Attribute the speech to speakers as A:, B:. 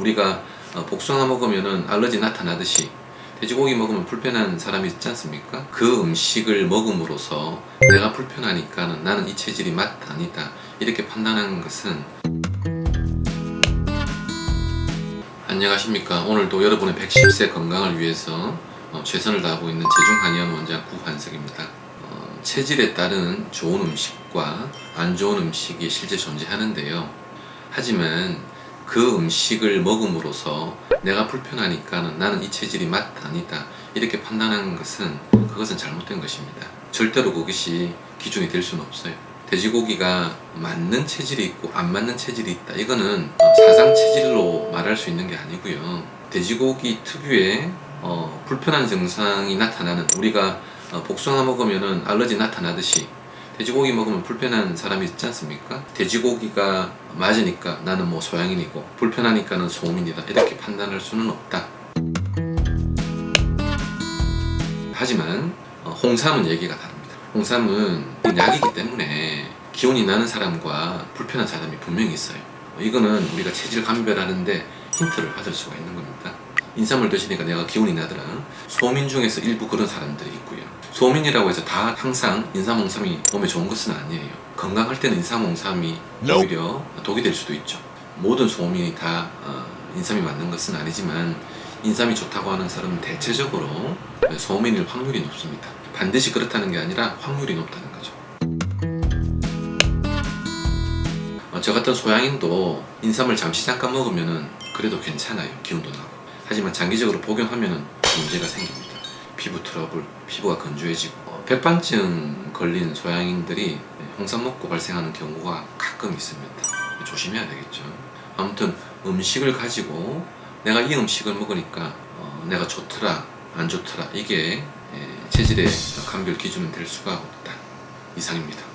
A: 우리가 어, 복숭아 먹으면은 알러지 나타나듯이 돼지고기 먹으면 불편한 사람이 있지 않습니까? 그 음식을 먹음으로써 내가 불편하니까는 나는 이 체질이 맛 아니다. 이렇게 판단하는 것은 안녕하십니까? 오늘도 여러분의 110세 건강을 위해서 어, 최선을 다하고 있는 제중한의원 원장 구한석입니다. 어, 체질에 따른 좋은 음식과 안 좋은 음식이 실제 존재하는데요. 하지만 그 음식을 먹음으로써 내가 불편하니까는 나는 이 체질이 맛 아니다 이렇게 판단하는 것은 그것은 잘못된 것입니다. 절대로 그것이 기준이 될 수는 없어요. 돼지고기가 맞는 체질이 있고 안 맞는 체질이 있다. 이거는 어, 사상 체질로 말할 수 있는 게 아니고요. 돼지고기 특유의 어, 불편한 증상이 나타나는 우리가 어, 복숭아 먹으면은 알러지 나타나듯이 돼지고기 먹으면 불편한 사람이 있지 않습니까? 돼지고기가 맞으니까 나는 뭐 소양인이고 불편하니까는 소음인이다 이렇게 판단할 수는 없다. 하지만 어, 홍삼은 얘기가 다릅니다. 홍삼은 약이기 때문에 기운이 나는 사람과 불편한 사람이 분명히 있어요. 어, 이거는 우리가 체질 감별하는데 힌트를 받을 수가 있는 겁니다. 인삼을 드시니까 내가 기운이 나더라. 소민 중에서 일부 그런 사람들이 있고요. 소민이라고 해서 다 항상 인삼홍삼이 몸에 좋은 것은 아니에요. 건강할 때는 인삼홍삼이 오히려 독이 될 수도 있죠. 모든 소민이 다 어, 인삼이 맞는 것은 아니지만 인삼이 좋다고 하는 사람은 대체적으로 소민일 확률이 높습니다. 반드시 그렇다는 게 아니라 확률이 높다는 거죠. 어, 저 같은 소양인도 인삼을 잠시 잠깐 먹으면은 그래도 괜찮아요. 기운도 나고. 하지만 장기적으로 복용하면은 문제가 생깁니다. 피부 트러블, 피부가 건조해지고 어, 백반증 걸린 소양인들이 홍삼 먹고 발생하는 경우가 가끔 있습니다. 조심해야 되겠죠. 아무튼 음식을 가지고 내가 이 음식을 먹으니까 어, 내가 좋더라 안 좋더라 이게 예, 체질의 감별 기준은 될 수가 없다. 이상입니다.